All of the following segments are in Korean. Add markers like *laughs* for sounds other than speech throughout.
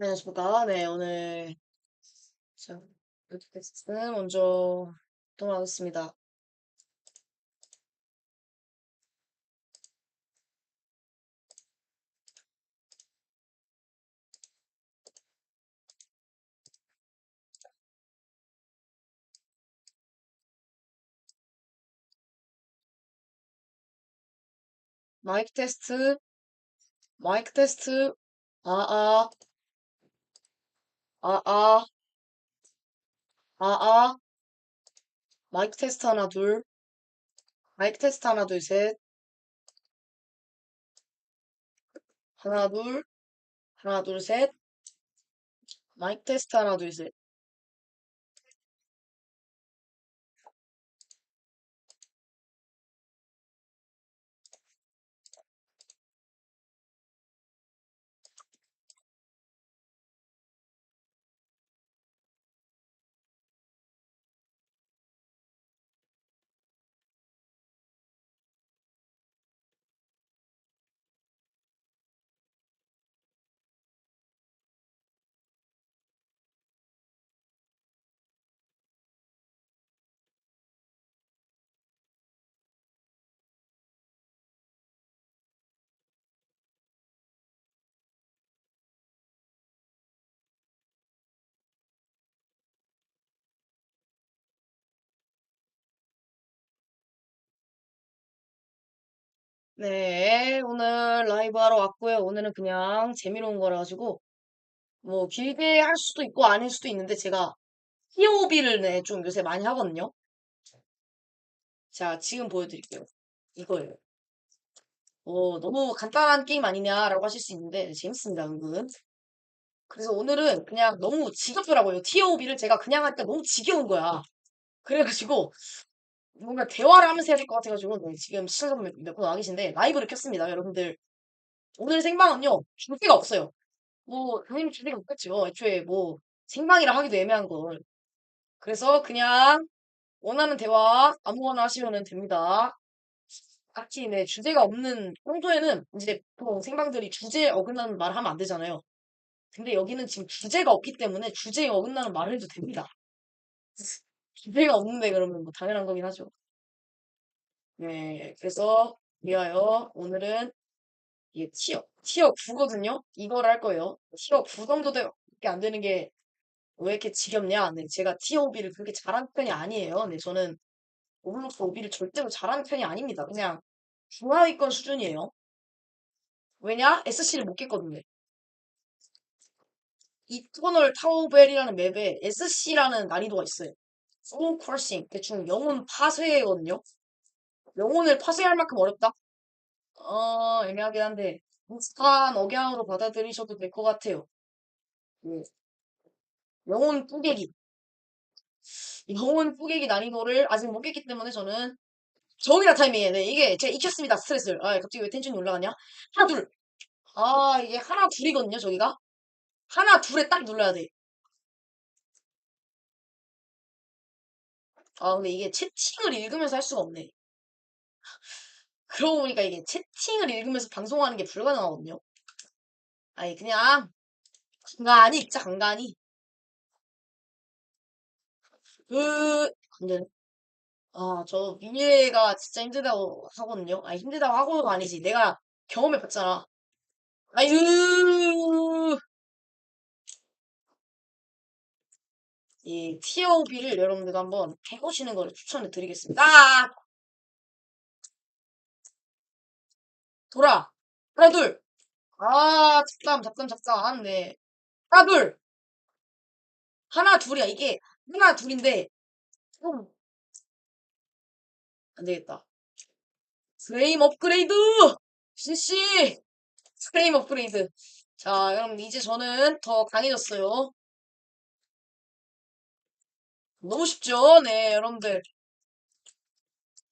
안녕하십니까. 네, 오늘, 자, 텍스트 먼저 통화하겠습니다. 마이크 테스트, 마이크 테스트, 아, 아, 아, 아, 아, 아, 마이크 테스트 하나, 둘, 마이크 테스트 하나, 둘, 셋, 하나, 둘, 하나, 둘, 셋, 마이크 테스트 하나, 둘, 셋. 네, 오늘 라이브 하러 왔고요. 오늘은 그냥 재미로운 거라 가지고, 뭐, 길게 할 수도 있고, 아닐 수도 있는데, 제가 POB를 네, 좀 요새 많이 하거든요. 자, 지금 보여드릴게요. 이거예요. 어, 너무 간단한 게임 아니냐라고 하실 수 있는데 재밌습니다, 은근. 그래서 오늘은 그냥 너무 지겹더라고요. TOB를 제가 그냥 하니까 너무 지겨운 거야. 그래가지고 뭔가 대화를 하면서 해야 될 것 같아가지고 네, 지금 시청자분 몇분와 계신데 라이브를 켰습니다, 여러분들. 오늘 생방은요, 주제가 없어요. 뭐, 당연히 주제가 없겠죠. 애초에 뭐, 생방이라 하기도 애매한 걸. 그래서 그냥 원하는 대화 아무거나 하시면 됩니다. 딱히 네, 주제가 없는 평소에는 이제 보통 생방들이 주제에 어긋나는 말 하면 안 되잖아요. 근데 여기는 지금 주제가 없기 때문에 주제에 어긋나는 말을 해도 됩니다. 주제가 없는데 그러면 뭐 당연한 거긴 하죠. 네, 그래서 위하여 오늘은 이게 티어, 티어 9거든요? 이걸 할 거예요. 티어 9 정도밖에 안 되는 게 왜 이렇게 지겹냐? 네, 제가 티어 오비를 그렇게 잘하는 편이 아니에요. 네, 저는 오블록스 오비를 절대로 잘하는 편이 아닙니다. 그냥 중하위권 수준이에요. 왜냐? SC를 못 깼거든요. 이터널 타워벨이라는 맵에 SC라는 난이도가 있어요. 소울 크러싱 대충 영혼 파쇄거든요. 영혼을 파쇄할 만큼 어렵다? 어, 애매하긴 한데 비슷한 억양으로 받아들이셔도 될 것 같아요. 예. 영혼 뿌개기. 영혼 뿌개기 난이도를 아직 못 깼기 때문에 저는 정이라 타이밍에 네, 이게 제가 익혔습니다 스트레스를. 아 갑자기 왜 텐션이 올라가냐? 하나 둘. 아 이게 하나 둘이거든요 저기가. 하나 둘에 딱 눌러야 돼. 아 근데 이게 채팅을 읽으면서 할 수가 없네. *laughs* 그러고 보니까 이게 채팅을 읽으면서 방송하는 게 불가능하거든요. 아니 그냥 간간히 읽자 간간히. 그 근데 아저 미래가 진짜 힘들다고 하거든요. 아니 힘들다고 하고도 아니지. 내가 경험해 봤잖아. 아유 이 TOB를 여러분들도 한번 해보시는 걸 추천해 드리겠습니다. 아! 돌아! 하나, 둘! 아, 잡담, 잡담, 잡담. 하는데. 하나, 둘! 하나, 둘이야. 이게 하나, 둘인데, 좀, 안 되겠다. 프레임 업그레이드! 실시! 프레임 업그레이드. 자, 여러분, 이제 저는 더 강해졌어요. 너무 쉽죠? 네, 여러분들.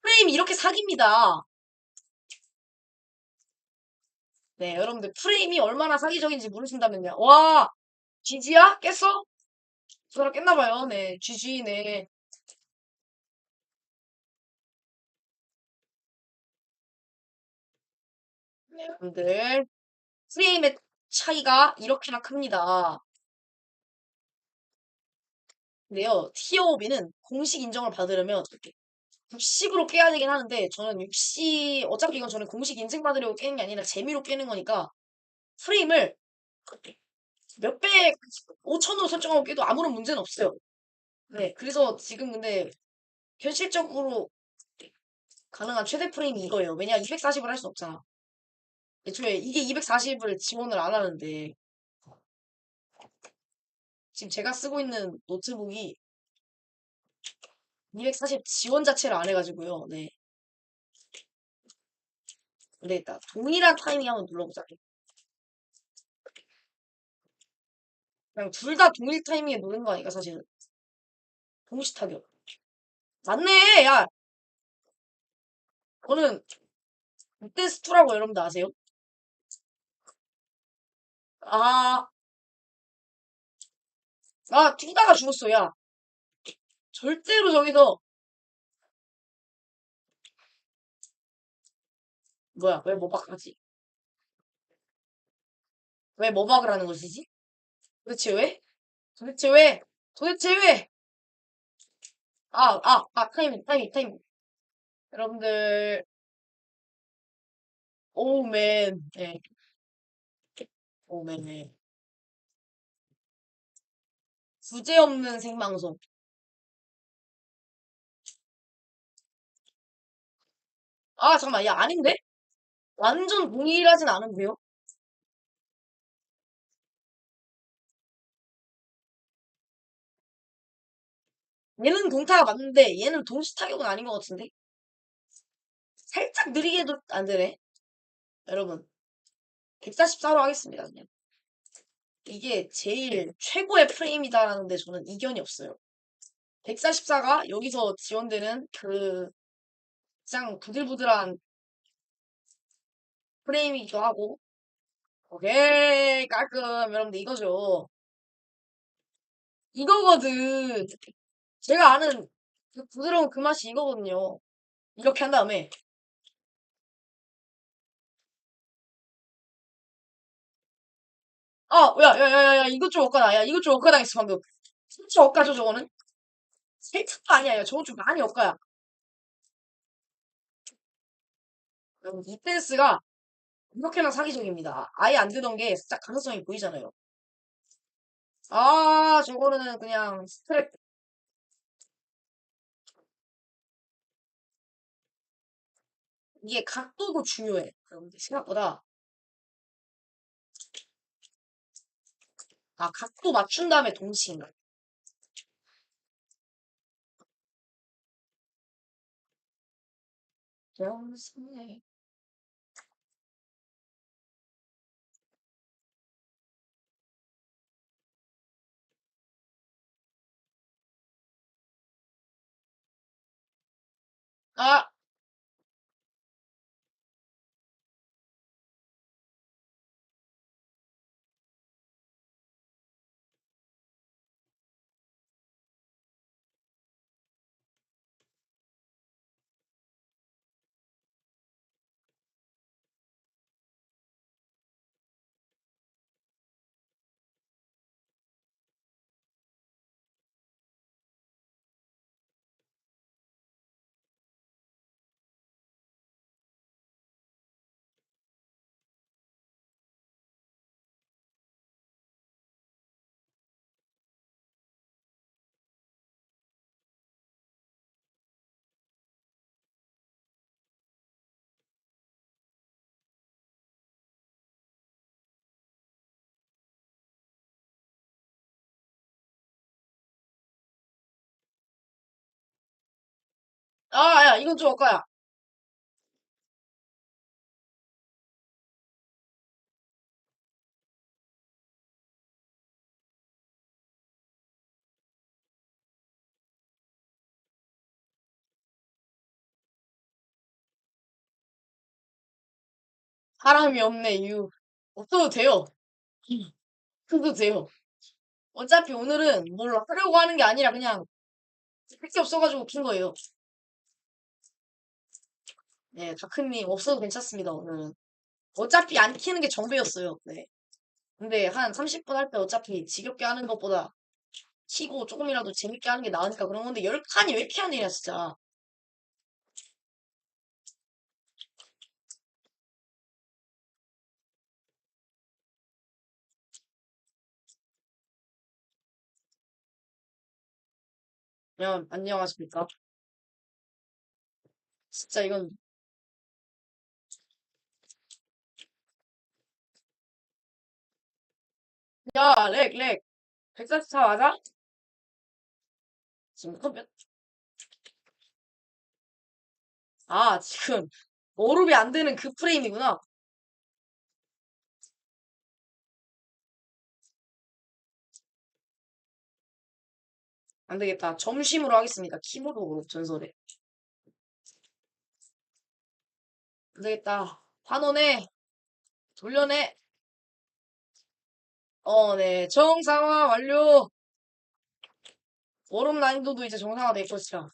프레임이 이렇게 사기입니다. 네, 여러분들 프레임이 얼마나 사기적인지 모르신다면요. 와, GG야? 깼어? 저랑 깼나봐요. 네, GG, 네. 네, 여러분들. 프레임의 차이가 이렇게나 큽니다. 근데요, 티어오비는 공식 인정을 받으려면 60으로 깨야 되긴 하는데 저는 60 어차피 이건 저는 공식 인증 받으려고 깨는 게 아니라 재미로 깨는 거니까 프레임을 몇백 5천으로 설정하고 깨도 아무런 문제는 없어요. 네, 그래서 지금 근데 현실적으로 가능한 최대 프레임이 이거예요. 왜냐 240을 할 수 없잖아. 애초에 이게 240을 지원을 안 하는데 지금 제가 쓰고 있는 노트북이 240 지원 자체를 안 해가지고요. 네. 안 되겠다. 동일한 타이밍 한번 눌러보자. 그냥 둘 다 동일 타이밍에 누르는 거 아니까 사실은. 동시 타격. 맞네! 야! 저는 롯데스투라고 여러분들 아세요? 아, 아, 튀다가 죽었어, 야. 절대로 저기서, 뭐야, 왜 모박하지? 왜 모박을 하는 것이지? 도대체 왜? 도대체 왜? 도대체 왜? 아, 아, 아, 타이밍, 타이밍, 타이밍. 여러분들, 오맨, 네, 오맨, 네. 부재 없는 생방송. 아, 잠깐만, 야, 아닌데? 완전 동일하진 않은데요? 얘는 동타가 맞는데, 얘는 동시 타격은 아닌 것 같은데? 살짝 느리게 도 안 되네. 여러분, 144로 하겠습니다, 그냥. 이게 제일 최고의 프레임이다라는데 저는 이견이 없어요. 144가 여기서 지원되는 그 가장 부들부들한 프레임이기도 하고 오케이 깔끔 여러분들 이거죠. 이거거든. 제가 아는 그 부드러운 그 맛이 이거거든요. 이렇게 한 다음에 아, 야, 야, 야, 야, 야, 이것 좀 억까다. 야, 이것 좀 억까 당했어, 방금. 진짜 억까죠, 저거는? 살짝도 아니야. 야, 저거 좀 많이 억까야. 여러분, 이 댄스가 이렇게나 사기적입니다. 아예 안 되던 게 살짝 가능성이 보이잖아요. 아, 저거는 그냥 스트랩. 이게 각도도 중요해. 여러분들, 생각보다. 아, 각도 맞춘 다음에 동시인가? 영상에. 아, 아, 야, 이건 좀 억까야. 사람이 없네, 유. 없어도 돼요. *clears throat* 없어도 돼요. 어차피 오늘은 뭘 하려고 하는 게 아니라 그냥 할 게 없어가지고 킨 거예요. 네, 다크님 없어도 괜찮습니다, 오늘은. 어차피 안 키는 게 정배였어요. 네. 근데 한 30분 할 때 어차피 지겹게 하는 것보다 키고 조금이라도 재밌게 하는 게 나으니까 그런 건데 10칸이 왜 이렇게 하느냐 진짜. 야, 안녕하십니까. 진짜 이건 야, 렉, 렉. 144 맞아? 지금 컴퓨터 아, 지금 오릅이 안 되는 그 프레임이구나. 안 되겠다. 점심으로 하겠습니다. 키보드 오릅 전설에. 안 되겠다. 환원해. 돌려내. 어, 네. 정상화 완료. 오름 난이도도 이제 정상화 될 것이라.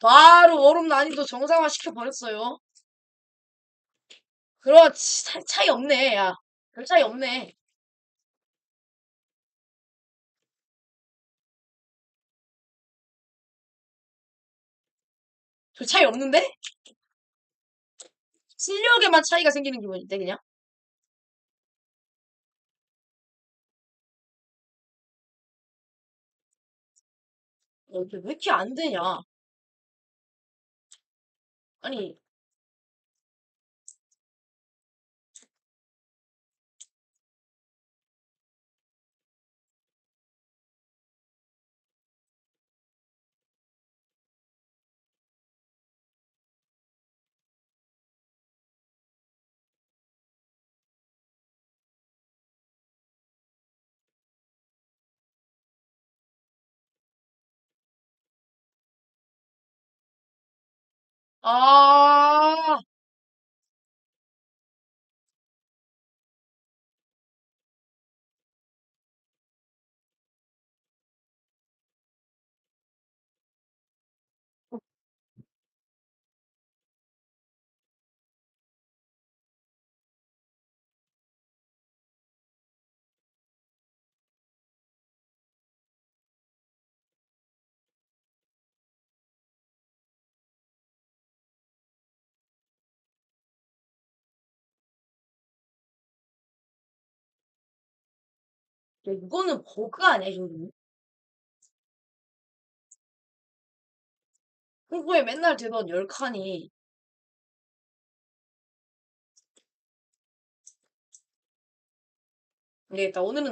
바로 오름 난이도 정상화 시켜버렸어요. 그렇지. 차- 차이 없네, 야. 별 차이 없네. 별 차이 없는데? 실력에만 차이가 생기는 기분인데, 그냥? 어, 왜 이렇게 안 되냐? 아니, 아, 야, 이거는 버그 아니야, 이 정도는? 그거에 맨날 되던 10칸이. 안 되겠다. 오늘은